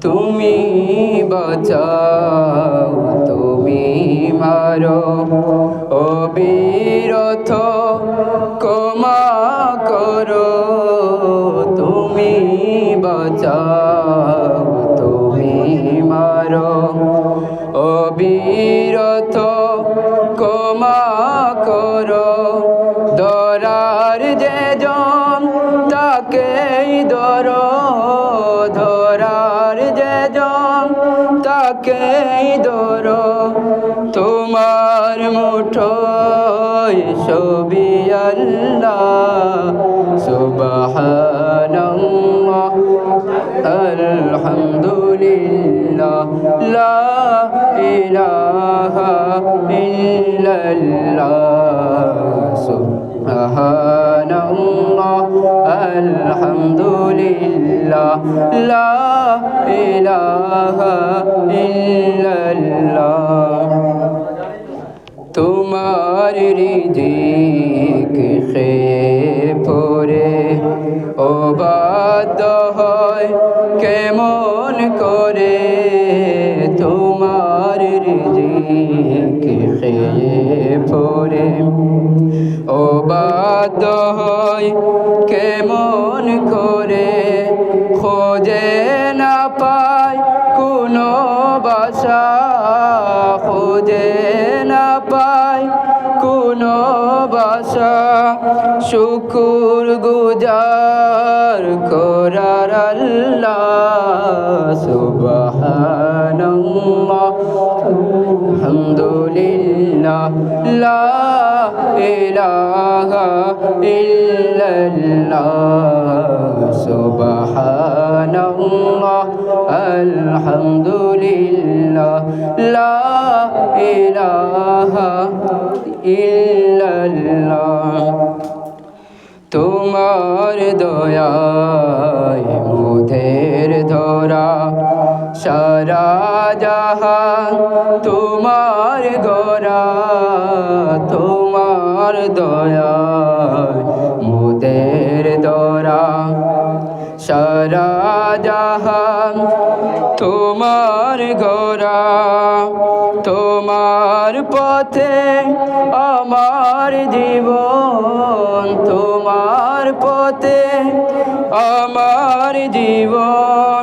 তুমি বাঁচাও তুমি মারো। অবিরথ কমা করো। তুমি বাঁচাও তুমি মারো। অবিরথ কমা করো। তাকেই ধরো তোমার মুঠোয় ছবি আল্লাহ। সুবহানাল্লাহ আলহামদুলিল্লাহ লা ইলাহা আলহামদুলিল্লাহ লা ইলাহা ইল্লাল্লাহ। তোমার রিজিক খেয়ে পরে অবাদ হয় কেমন তোমার রিজিক পরে অবাদ হয় কেমন করে? খোঁজে না পায় কোনো বাসা। খোঁজে না পায় কোনো বাসা। শুকুর গুজার করার আল্লাহ সুবহানাল্লাহ। আলহামদুলিল্লাহ লা ইলাহা ইল্লাল্লাহ, সুবহানাল্লাহ, আলহামদুলিল্লাহ, লা ইল্লাল্লাহ। তোমার দয়ায় মুধের ধরা, সারা জাহান তোমার গোরা তোমার দয়ায় মুদের দরা। সারা তোমার গোরা তোমার পথে আমার জীবন, তোমার পথে আমার জীবন